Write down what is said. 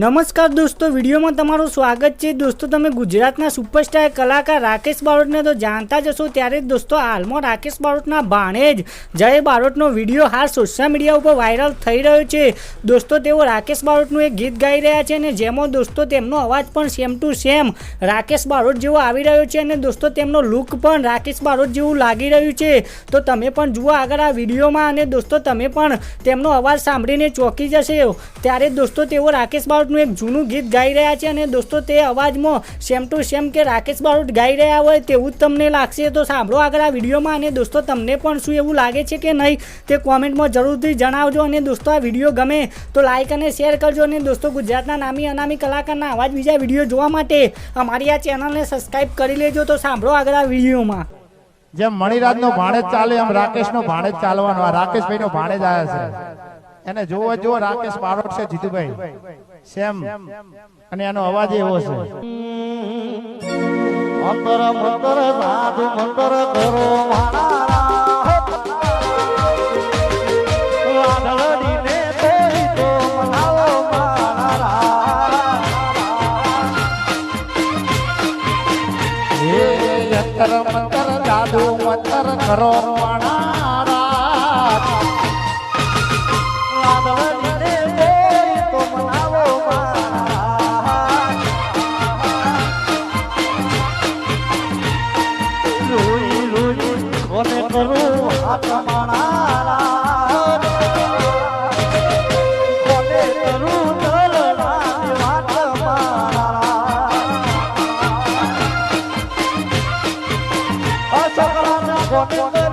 નમસ્કાર દોસ્તો, વિડીયોમાં તમારું સ્વાગત છે. દોસ્તો, તમે ગુજરાતના સુપરસ્ટાર કલાકાર રાકેશ બારોટને તો જાણતા જ હશો ત્યારે દોસ્તો, હાલમાં રાકેશ બારોટના ભાણેજ જય બારોટનો વીડિયો હાલ સોશિયલ મીડિયા ઉપર વાયરલ થઈ રહ્યો છે. દોસ્તો, તેઓ રાકેશ બારોટનું એક ગીત ગાઈ રહ્યા છે અને જેમાં દોસ્તો, તેમનો અવાજ પણ same to same Rakesh Barot જેવો આવી રહ્યો છે અને દોસ્તો, તેમનો લુક પણ રાકેશ બારોટ જેવું લાગી રહ્યું છે. તો તમે પણ જુઓ આગળ આ વિડીયોમાં અને દોસ્તો, તમે પણ તેમનો અવાજ સાંભળીને ચોંકી જશે. ત્યારે દોસ્તો, તેઓ રાકેશ બારોટનું એક જૂનું ગીત ગાઈ રહ્યા છે અને દોસ્તો તે અવાજમાં સેમ ટુ સેમ કે રાકેશ બારોટ ગાઈ રહ્યા હોય તેવું જ તમને લાગશે. તો સાંભળો આગળ આ વિડીયોમાં અને દોસ્તો તમને પણ શું એવું લાગે છે કે નહીં તે કોમેન્ટમાં જરૂરથી જણાવજો અને દોસ્તો આ વીડિયો ગમે તો લાઈક અને શેર કરજો અને દોસ્તો ગુજરાતના નામી અનામી કલાકારના આવા જ બીજા વીડિયો જોવા માટે અમારી આ ચેનલને સબસ્ક્રાઈબ કરી લેજો. તો સાંભળો આગળ આ વિડીયોમાં. જેમ મણિરાજ નો ભાણેજ ચાલે, એમ રાકેશ નો ભાણેજ ચાલવાનો રાકેશભાઈ નો ભાણેજ આવ્યા છે. એને જોવો જો રાકેશ બારોટ છે જીતુભાઈ. સેમ. અને એનો અવાજ એવો છે. મંતર મંતર સાધુ મંતર કરો મંતર જાદુ મંતર કરો કરું કોને કરું છોકરા